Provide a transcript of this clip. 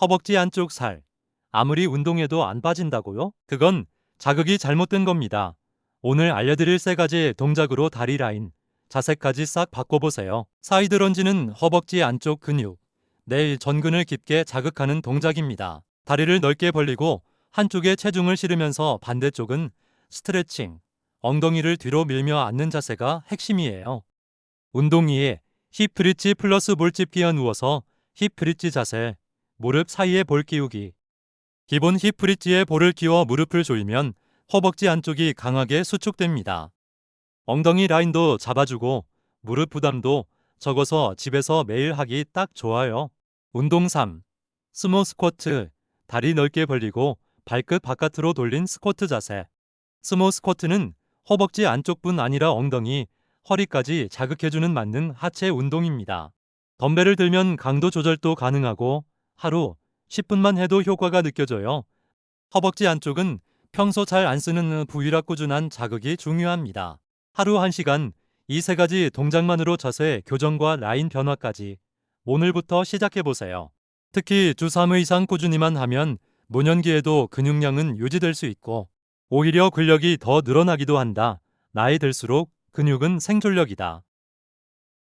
허벅지 안쪽 살. 아무리 운동해도 안 빠진다고요? 그건 자극이 잘못된 겁니다. 오늘 알려드릴 세 가지 동작으로 다리 라인, 자세까지 싹 바꿔보세요. 사이드 런지는 허벅지 안쪽 근육, 내일 전근을 깊게 자극하는 동작입니다. 다리를 넓게 벌리고 한쪽에 체중을 실으면서 반대쪽은 스트레칭, 엉덩이를 뒤로 밀며 앉는 자세가 핵심이에요. 운동 2에 힙 브릿지 플러스 볼집 끼어 누워서 힙 브릿지 자세, 무릎 사이에 볼 끼우기. 기본 힙 브릿지에 볼을 끼워 무릎을 조이면 허벅지 안쪽이 강하게 수축됩니다. 엉덩이 라인도 잡아주고 무릎 부담도 적어서 집에서 매일 하기 딱 좋아요. 운동 3. 스모 스쿼트. 다리 넓게 벌리고 발끝 바깥으로 돌린 스쿼트 자세. 스모 스쿼트는 허벅지 안쪽뿐 아니라 엉덩이, 허리까지 자극해주는 맞는 하체 운동입니다. 덤벨을 들면 강도 조절도 가능하고 하루 10분만 해도 효과가 느껴져요. 허벅지 안쪽은 평소 잘 안 쓰는 부위라 꾸준한 자극이 중요합니다. 하루 1시간 이 세 가지 동작만으로 자세 교정과 라인 변화까지 오늘부터 시작해보세요. 특히 주 3회 이상 꾸준히만 하면 노년기에도 근육량은 유지될 수 있고 오히려 근력이 더 늘어나기도 한다. 나이 들수록 근육은 생존력이다.